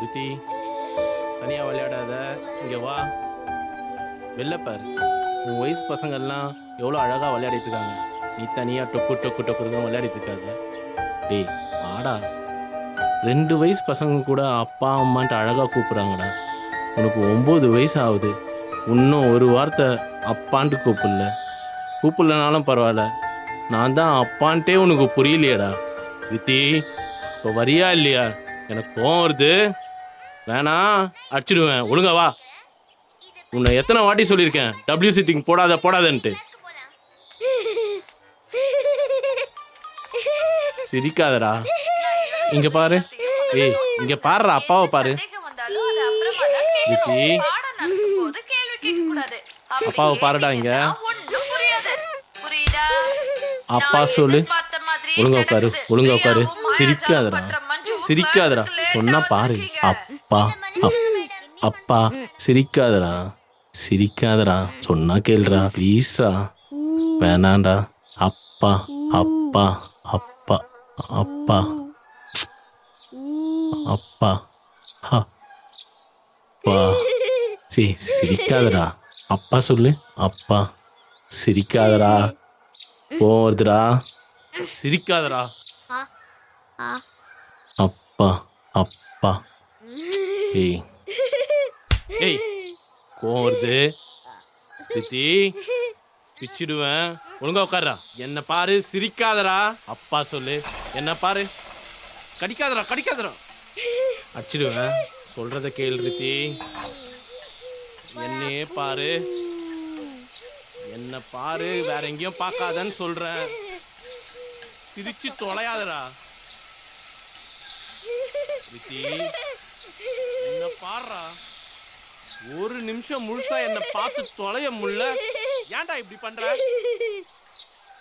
ரித்தி தனியாக விளையாடாத. இங்கே வா. வெளில உன் வயசு பசங்கள்லாம் எவ்வளோ அழகாக விளையாடிட்டு இருக்காங்க. நீ தனியாக டொக்கு டொக்கு டொக்குன்னு விளையாடிட்டு இருக்காங்க டேய் ஆடா ரெண்டு வயசு பசங்க கூட அப்பா அம்மான்ட்டு அழகாக கூப்பிட்றாங்கடா. உனக்கு ஒம்பது வயசு ஆகுது இன்னும் ஒரு வார்த்தை அப்பான்ட்டு கூப்பிடல. கூப்பிடலனாலும் பரவாயில்ல. நான் தான் அப்பான்ட்டே உனக்கு புரியலையேடா. வித்தி இப்போ வரியா இல்லையா? எனக்கு கோவம் வருது. வேணாம் அடிச்சிடுவேன். ஒழுங்கா வா. உன்னை எத்தனை வாட்டி சொல்லியிருக்கேன்? டபிள்யூ சிட்டிங் போடாத போடாதன்ட்டு. சிரிக்காதடா. இங்க பாரு. ஏய் இங்க பாருடா அப்பாவை பாரு. விக்கி. அப்பாவை பாருடா இங்க. அப்பா சொல்லு. ஒழுங்கா உட்காரு ஒழுங்கா உட்காரு. சிரிக்காதடா. சிரிக்காதடா. சொன்னா பாரு. அப்பா அப்- அப்பா சிரிக்காதடா சிரிக்காதடா சொன்னா கேளுடா ப்ளீஸ்டா வேணாண்டா அப்பா அப்பா அப்பா அப்பா. அப்பா. அப்பா. சி சிரிக்காதடா. அப்பா சொல்லு அப்பா. சிரிக்காதடா. கோவம் வருதுடா. சிரிக்காதடா. அப்பா அப்பா. ஏய் ஏய் கோவம் வருது. பித்தி பிச்சிடுவேன். ஒழுங்கா உட்காரா என்ன பாரு சிரிக்காதடா. அப்பா சொல்லு. என்ன பாரு. கடிக்காதடா கடிக்காதடா. அடிச்சிடுவேன். சொல்றத கேள் ரித்தி என்னையே பாரு. என்ன பாரு. வேற எங்கேயும் பார்க்காதன்னு சொல்றேன். சிரிச்சு தொலையாதடா. ரித்தி பாடுறா. ஒரு நிமிஷம் முழுசா என்ன பார்த்து தொலைய முடியல. ஏன்டா இப்படி பண்ற?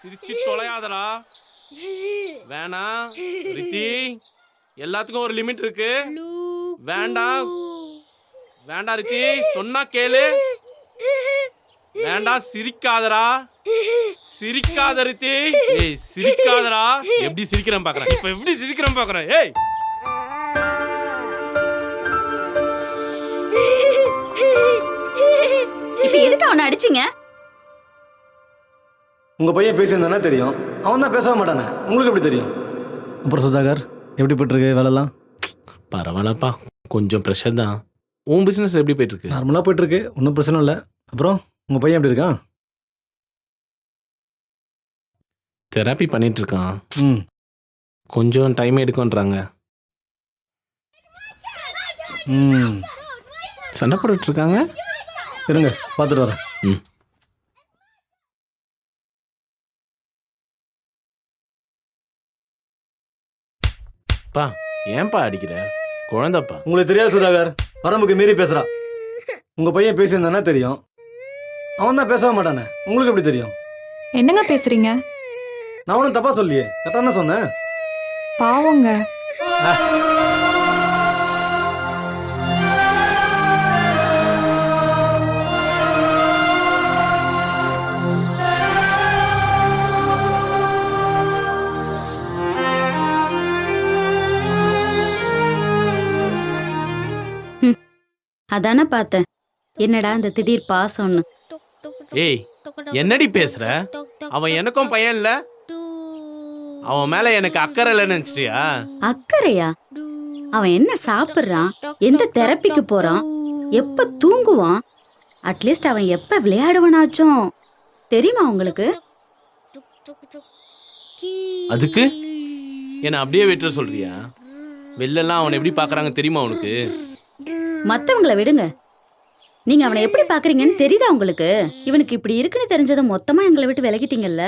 சிரிச்சு தொலையாதடா. வேணாம் ரித்தி எல்லாத்துக்கும் ஒரு லிமிட் இருக்கு. வேண்டாம் வேண்டாம் ரித்தி சொன்னா கேளு. வேண்டாம் சிரிக்காதடா. சிரிக்காத ரித்தி. ஏய் சிரிக்காதடா. எப்படி சிரிக்கிறேன் பாக்குறேன்? இப்ப எப்படி சிரிக்கிறேன் பாக்குறேன்? ஏய். இப்ப எதுக்கு அவனை அடிச்சீங்க? உங்கள் பையன் பேசியிருந்தானே தெரியும். அவன் தான் பேச மாட்டானே. உங்களுக்கு எப்படி தெரியும்? அப்புறம் சுதாகர் எப்படி போயிட்டுருக்கு வேலைலாம்? பரவாயில்லப்பா. கொஞ்சம் ப்ரெஷர் தான். உன் பிசினஸ் எப்படி போயிட்டு இருக்கு நார்மலாக போயிட்டுருக்கு. ஒன்றும் பிரச்சனை இல்லை. அப்புறம் உங்கள் பையன் எப்படி இருக்கான்? தெரப்பி பண்ணிட்டு இருக்கான். ம். கொஞ்சம் டைம் எடுக்கும்ன்றாங்க ம். சண்டை போட்டுட்டு இருக்காங்க? இருங்க பார்த்துட்டு வரேன். ம். பா ஏன்பா அடிக்கிற? குழந்தைப்பா. உங்களுக்கு தெரியாது சுதாகர் வரம்புக்கு மீறி பேசுகிறா உங்கள் பையன் பேசியிருந்தானே தெரியும். அவன் தான் பேச மாட்டானே. உங்களுக்கு எப்படி தெரியும்? என்னங்க பேசுறீங்க? நான் ஒன்றும் தப்பாக சொல்லியே. கரெக்டாக சொன்னேன். பாவங்க. அதானே பார்த்தேன். என்னடா இந்த திடீர் பாசம்னு. ஏய் என்னடி பேசுற? அவன் எனக்கும் பையன் இல்ல. அவன் மேல எனக்கு அக்கறை இல்லைன்னு நினைச்சிட்டியா? அக்கறையா? அவன் என்ன சாப்பிடுறான்? எந்த தெரப்பிக்கு போறான்? எப்ப தூங்குவான்? அட்லீஸ்ட் அவன் எப்ப விளையாடுவனாச்சும். தெரியுமா உங்களுக்கு? அதுக்கு? என்ன அப்படியே விட்டுற சொல்றியா? வெளிலலாம் அவனை எப்படி பார்க்கறாங்க தெரியுமா உனக்கு? மத்தவங்கள விடுங்க. நீங்க அவனை எப்படி பாக்குறீங்கன்னு தெரியுதா உங்களுக்கு? இவனுக்கு இப்படி இருக்குன்னு தெரிஞ்சதை மொத்தமா எங்களை விட்டு விலகிட்டீங்கல்ல?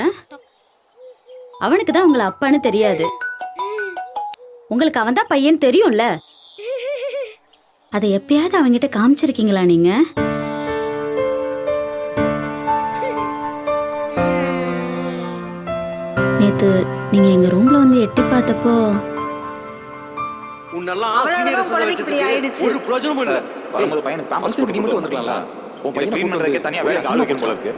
அவனுக்கு தான் உங்களை அப்பான்னு தெரியாது. உங்களுக்கு அவன் தான் பையன் தெரியும்ல? அதை எப்பயாவது அவங்கிட்ட காமிச்சிருக்கீங்களா நீங்க? நேத்து நீங்க எங்க ரூம்ல வந்து எட்டி பார்த்தப்போ உன்னெல்லாம் அவளாலதான் seniors குழந்தைக்கு வச்சுட்டு இப்படி ஆயிடுச்சு. ஒரு பிரயோஜனமும் இல்ல. வரும்போது பையனுக்கு பேம்பர்ஸ் குடிக்க மட்டும் வந்துருக்கலாம்ல உன் பையனை க்ளீன் பண்றதுக்கு தனியா வேலை ஆள் வைக்கணும் போல இருக்கு.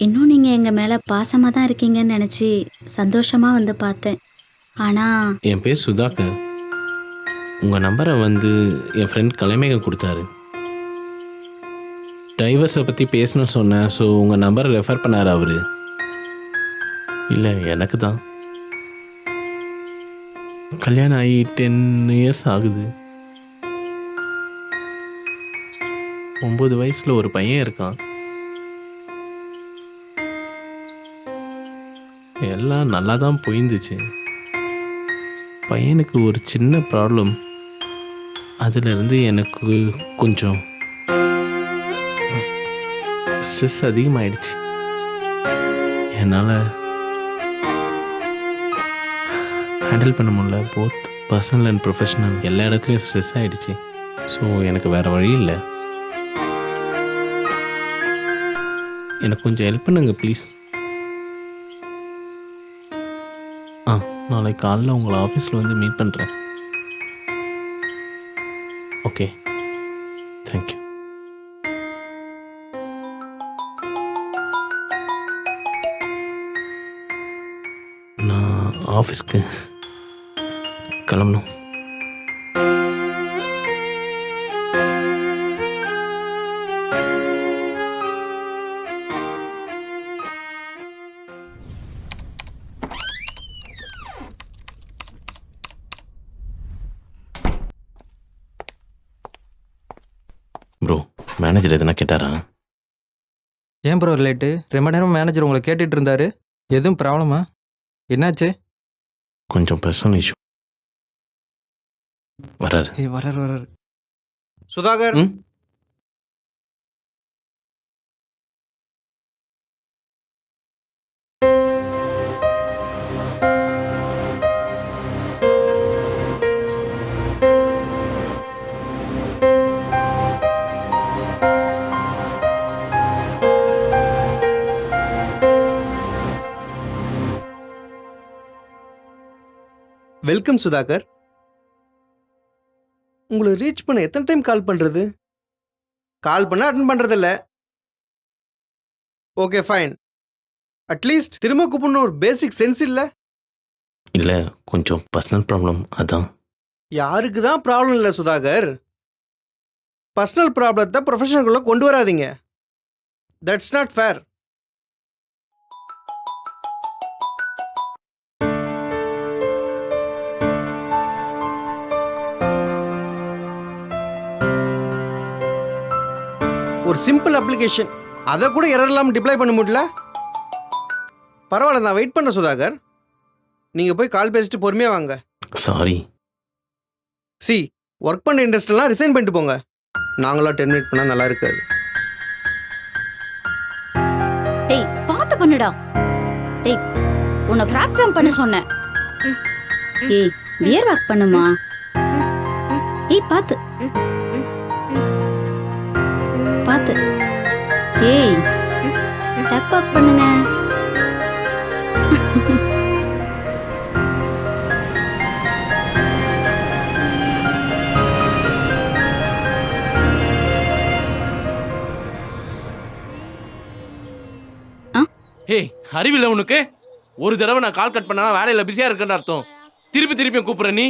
இன்னும் நீங்க எங்க மேல பாசமா தான் இருக்கீங்கன்னு நினைச்சு சந்தோஷமா வந்து பார்த்தேன். ஆனா என் பேர் சுதாகர். உங்கள் நம்பரை வந்து என் ஃப்ரெண்ட் கலைமேகம் கொடுத்தாரு. டைவர்ஸை பற்றி பேசணும்னு சொன்னேன் ஸோ உங்கள் நம்பரை ரெஃபர் பண்ணார் அவர். இல்லை எனக்கு தான் கல்யாணம் ஆகி டென் இயர்ஸ் ஆகுது. ஒம்பது வயசில் ஒரு பையன் இருக்கான். எல்லாம் நல்லா தான் போயிருந்துச்சு. பையனுக்கு ஒரு சின்ன ப்ராப்ளம் அதிலிருந்து எனக்கு கொஞ்சம் ஸ்ட்ரெஸ் அதிகமாயிடுச்சு. என்னால் ஹேண்டில் பண்ண முடியல. போத் பர்சனல் அண்ட் ப்ரொஃபஷனல் எல்லா இடத்துலையும் ஸ்ட்ரெஸ் ஆகிடுச்சு ஸோ எனக்கு வேறு வழி இல்லை. எனக்கு கொஞ்சம் ஹெல்ப் பண்ணுங்க ப்ளீஸ் ஆ நாளைக்கு காலைல உங்களை ஆஃபீஸில் வந்து மீட் பண்ணுறேன் ஓகே தேங்க்யூ நான் ஆஃபீஸ்க்கு கிளம்பணும். ப்ரோ மேனேஜர் எதுனா கேட்டாரா? ஏன் ப்ரோ லேட்டு ரொம்ப நேரம் மேனேஜர் உங்களை கேட்டுட்டு இருந்தாரு. எதுவும் ப்ராப்ளமா என்னாச்சு? கொஞ்சம் பர்சனல் இஷ்யூ வராரு. ஏய் வராரு வராரு. சுதாகர். ம்? வெல்கம் சுதாகர். உங்களை ரீச் பண்ண எத்தனை டைம் கால் பண்ணுறது கால் பண்ண அட்டன் பண்ணுறதில்ல ஓகே ஃபைன் அட்லீஸ்ட் திரும்ப கூப்பிடணும் ஒரு பேசிக் சென்ஸ் இல்லை? இல்லை கொஞ்சம் பர்சனல் ப்ராப்ளம் அதான். யாருக்கு தான் ப்ராப்ளம் இல்லை சுதாகர்? பர்சனல் ப்ராப்ளத்தை ப்ரொஃபஷனல்குள்ளே கொண்டு வராதீங்க. தட்ஸ் நாட் ஃபேர் ஒரு சிம்பிள் அப்ளிகேஷன் அதை கூட எரர் இல்லாமல் டிப்ளை பண்ண முடியல? பரவாயில்ல நான் வெயிட் பண்ண சுதாகர். நீங்கள் போய் கால் பேசிட்டு பொறுமையாக வாங்க. சாரி சி ஒர்க் பண்ண இண்டஸ்ட்ரியெலாம் ரிசைன் பண்ணிட்டு போங்க. நாங்களாம் டெர்மினேட் பண்ணால் நல்லா இருக்காது. டேய் பார்த்து பண்ணுடா. டேய் உன்னை ஃப்ராக்சர் பண்ண சொன்னேன். ஏய் வியர் வாக் பண்ணுமா? ஏய் பார்த்து. பார்த்து. ஏய் டக் வாக் பண்ணுங்க. ஏய் அறிவில்லை உனக்கு? ஒரு தடவை நான் கால் கட் பண்ணா வேலையில் பிஸியாக இருக்கேன்னு அர்த்தம். திருப்பி திருப்பி கூப்பிட்ற நீ.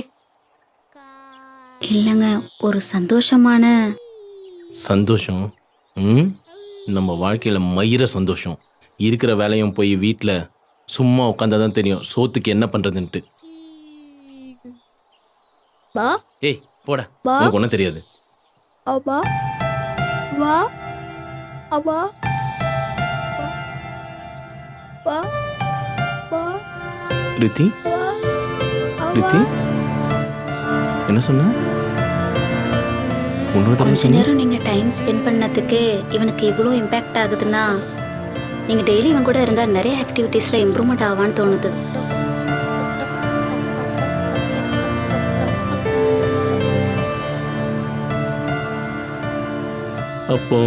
இல்லைங்க ஒரு சந்தோஷமான சந்தோஷம்? ம்? நம்ம வாழ்க்கையில் மயிர சந்தோஷம். இருக்கிற வேலையும் போய் வீட்டில் சும்மா உட்காந்தா தான் தெரியும் சோத்துக்கு என்ன பண்ணுறதுன்ட்டு பா ஏய் போட. பா உனக்கு ஒன்றும் தெரியாது. அப்பா வா. அப்பா வா. வா. ரித்தி? வா. ரித்தி? என்ன சொன்ன? தடவை கொஞ்ச. நேரம் நீங்க டைம் ஸ்பெண்ட் பண்ணதுக்கு இவனுக்கு இவ்வளோ இம்பாக்ட் ஆகுதுன்னா நீங்க டெய்லி இவன் கூட இருந்தா நிறைய ஆக்டிவிட்டீஸ்ல இம்ப்ரூவ்மெண்ட் ஆவான்னு தோணுது. அப்போ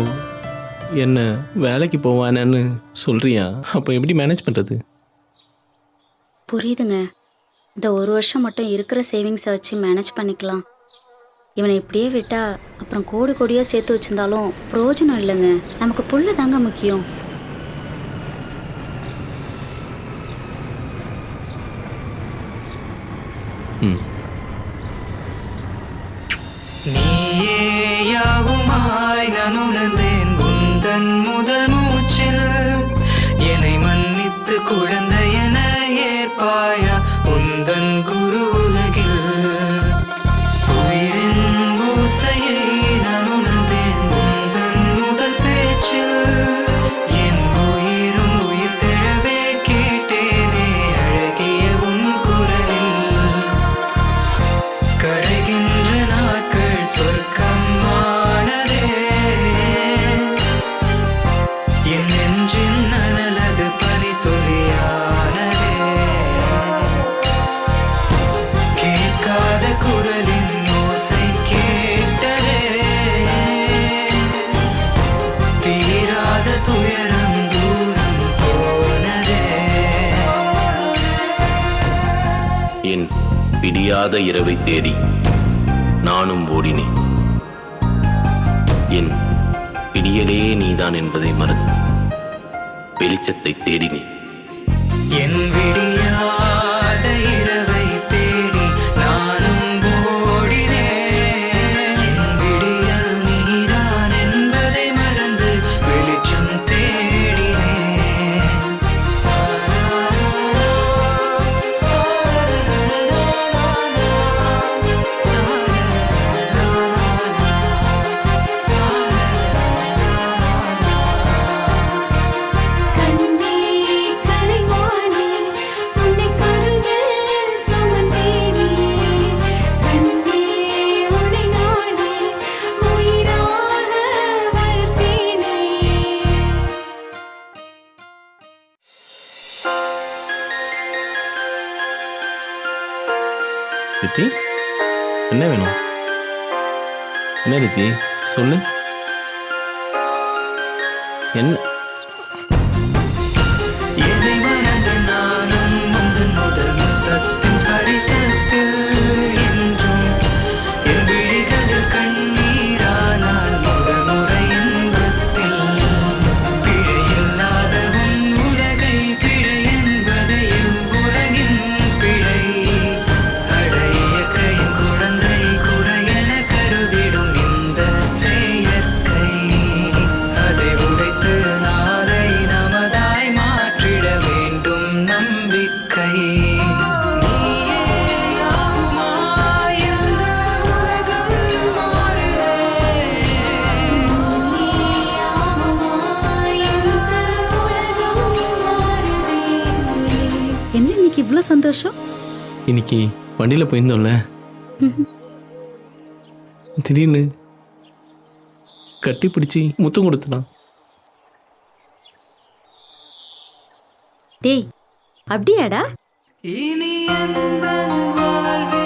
என்ன வேலைக்கு போவானேன்னு சொல்றியா? அப்போ எப்படி மேனேஜ் பண்ணுறது புரியுதுங்க. இந்த ஒரு வருஷம் மட்டும் இருக்கிற சேவிங்ஸை வச்சு மேனேஜ் பண்ணிக்கலாம். இவனை இப்படியே விட்டா அப்புறம் கோடி கோடியா சேர்த்து வச்சிருந்தாலும் பிரயோஜனம் இல்லைங்க. நமக்கு புள்ள தாங்க முக்கியம். ம். நீயாவுமாய் நான் உணர்ந்தேன் உந்தன் முதல் என் பிடியாத இரவை தேடி நானும் ஓடினேன். என் பிடியலே நீதான் என்பதை மறந்து வெளிச்சத்தை தேடினேன். என் விடியா இன்னைக்கு வண்டியில் போயிருந்தோம்ல. திடீர்னு கட்டி பிடிச்சி முத்தம் கொடுத்துட்டான் டேய் அப்படியாடா? இனி வாழ்வில்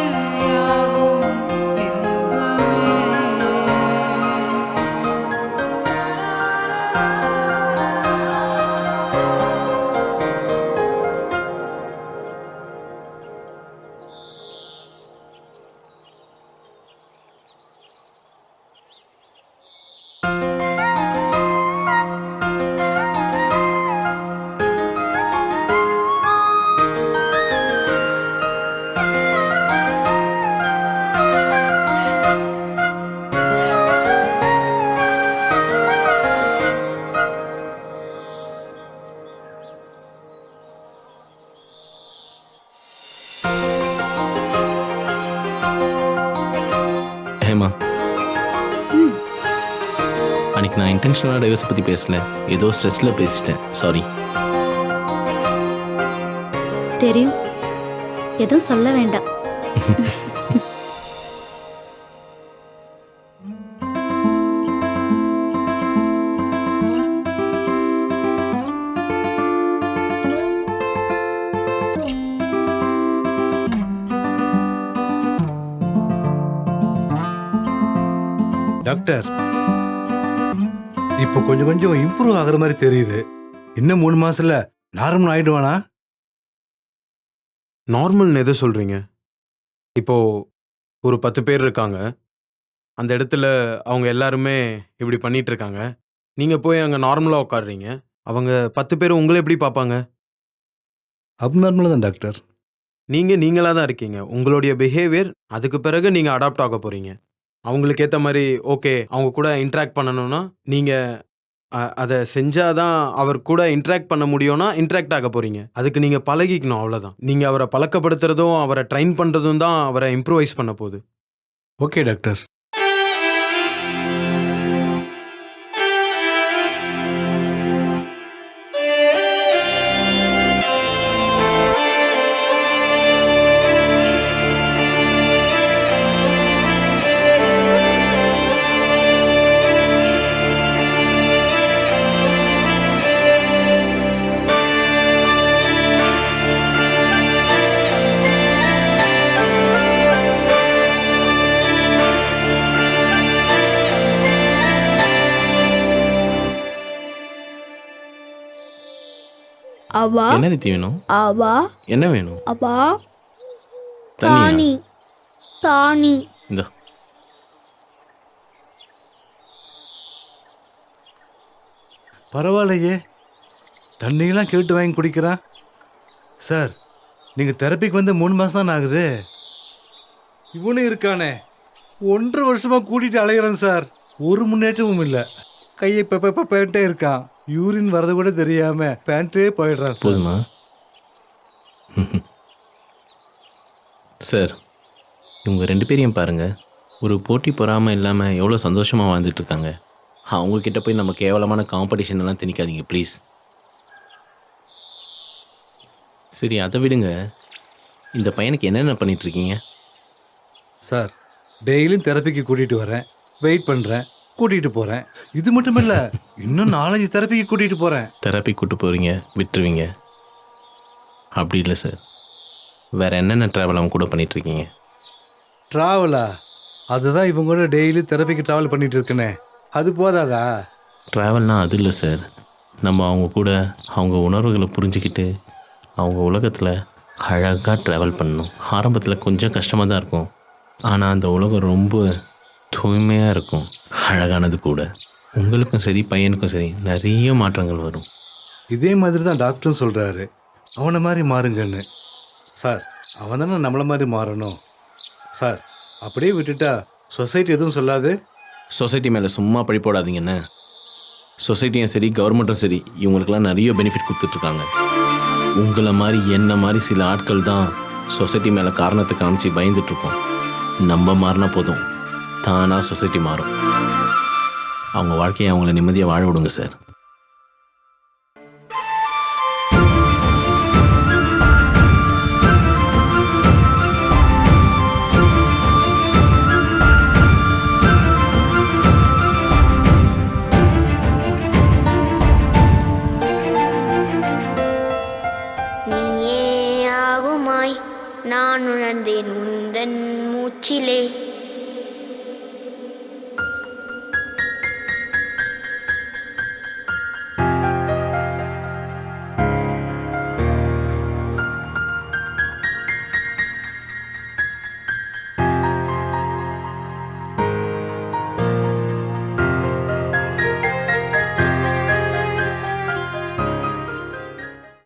அன்னைக்கு நான் இன்டென்ஷனலாக டைவர்ஸை பற்றி பேசல. ஏதோ ஸ்ட்ரெஸ்ஸில் பேசிட்டேன். சாரி தெரியும். எதுவும் சொல்ல வேண்டாம். டாக்டர் இப்போ கொஞ்சம் கொஞ்சம் இம்ப்ரூவ் ஆகுற மாதிரி தெரியுது. இன்னும் மூணு மாசத்துல நார்மல் ஆயிடுவானா? நார்மல்னு எதை சொல்கிறீங்க இப்போ ஒரு பத்து பேர் இருக்காங்க. அந்த இடத்துல அவங்க எல்லாருமே இப்படி பண்ணிட்டு இருக்காங்க. நீங்கள் போய் அங்கே நார்மலாக உட்காடுறீங்க அவங்க பத்து பேர் உங்களை எப்படி பார்ப்பாங்க? அப்நார்மல் தான் டாக்டர் நீங்கள் நீங்களாக தான் இருக்கீங்க. உங்களுடைய பிஹேவியர் அதுக்கு பிறகு நீங்கள் அடாப்ட் ஆக போகிறீங்க அவங்களுக்கு ஏற்ற மாதிரி ஓகே அவங்க கூட இன்ட்ராக்ட் பண்ணணும்னா நீங்கள் அதை செஞ்சாதான் அவர் கூட இன்ட்ராக்ட் பண்ண முடியும்னா இன்ட்ராக்ட் ஆக போகிறீங்க அதுக்கு நீங்கள் பழகிக்கணும் அவ்வளோதான் நீங்கள் அவரை பழக்கப்படுத்துறதும் அவரை ட்ரெயின் பண்ணுறதும் தான் அவரை இம்ப்ரூவைஸ் பண்ண போகுது. Okay doctor. அவா என்ன நித்தி வேணும்? அவா என்ன வேணும்? அவா தண்ணியா? தானி தானி. இந்த. பரவாயில்லையே. தண்ணியெல்லாம் கேட்டு வாங்கி குடிக்கிறான் சார் நீங்கள் தெரப்பிக்கு வந்து மூணு மாதம் தான் ஆகுது? இவனும் இருக்கானே. ஒன்றரை வருஷமாக கூட்டிகிட்டு அலைகிறேன் சார். ஒரு முன்னேற்றமும் இல்லை. கையை பெப்ப பேண்ட்டே இருக்கான். யூரின் வரது கூட தெரியாம பேண்ட்டே போயிடுறான் சார். போதுமா? சார் இவங்க ரெண்டு பேரையும் பாருங்க. ஒரு போட்டி பொறாமல் இல்லாமல் எவ்வளோ சந்தோஷமாக வாழ்ந்துட்டு இருக்காங்க அவங்க கிட்ட போய் நம்ம கேவலமான காம்படிஷன் எல்லாம் திணிக்காதீங்க ப்ளீஸ் சரி அதை விடுங்க. இந்த பையனுக்கு என்னென்ன பண்ணிட்டு இருக்கீங்க சார் டெய்லியும் தெரப்பிக்கு கூட்டிகிட்டு வரேன். வெயிட் பண்ணுறேன் கூட்டிகிட்டு போகிறேன் இது மட்டும் இல்லை இன்னும் நாலஞ்சு தெரப்பிக்கு கூட்டிகிட்டு போகிறேன் தெரப்பி கூட்டு போகிறீங்க விட்டுருவீங்க. அப்படி இல்லை சார் வேறு என்னென்ன ட்ராவல் அவங்க கூட பண்ணிட்டு இருக்கீங்க? ட்ராவலா அதுதான் இவங்க கூட டெய்லி தெரப்பிக்கு ட்ராவல் பண்ணிட்டு இருக்கனே. அது போதாதா? ட்ராவல்னால் அது இல்லை சார் நம்ம அவங்க கூட அவங்க உணர்வுகளை புரிஞ்சுக்கிட்டு அவங்க உலகத்தில் அழகாக ட்ராவல் பண்ணணும். ஆரம்பத்தில் கொஞ்சம் கஷ்டமாக தான் இருக்கும். ஆனால் அந்த உலகம் ரொம்ப தூய்மையாக இருக்கும். அழகானது கூட. உங்களுக்கும் சரி பையனுக்கும் சரி நிறைய மாற்றங்கள் வரும். இதே மாதிரி தான் டாக்டரும் சொல்கிறாரு அவனை மாதிரி மாறுங்கன்னு. சார் அவன் தானே நம்மளை மாதிரி மாறணும். சார் அப்படியே விட்டுட்டா சொசைட்டி எதுவும் சொல்லாது? சொசைட்டி மேலே சும்மா பழி போடாதீங்கண்ணே சொசைட்டியும் சரி கவர்மெண்ட்டும் சரி இவங்களுக்கெல்லாம் நிறைய பெனிஃபிட் கொடுத்துட்ருக்காங்க. உங்களை மாதிரி என்ன மாதிரி சில ஆட்கள் தான் சொசைட்டி மேலே காரணத்தை காமிச்சு பயந்துட்டுருக்கோம் நம்ம மாறினா போதும். தானாக சொசைட்டி மாறும். அவங்க வாழ்க்கையை அவங்கள நிம்மதியாக வாழ விடுங்க சார்.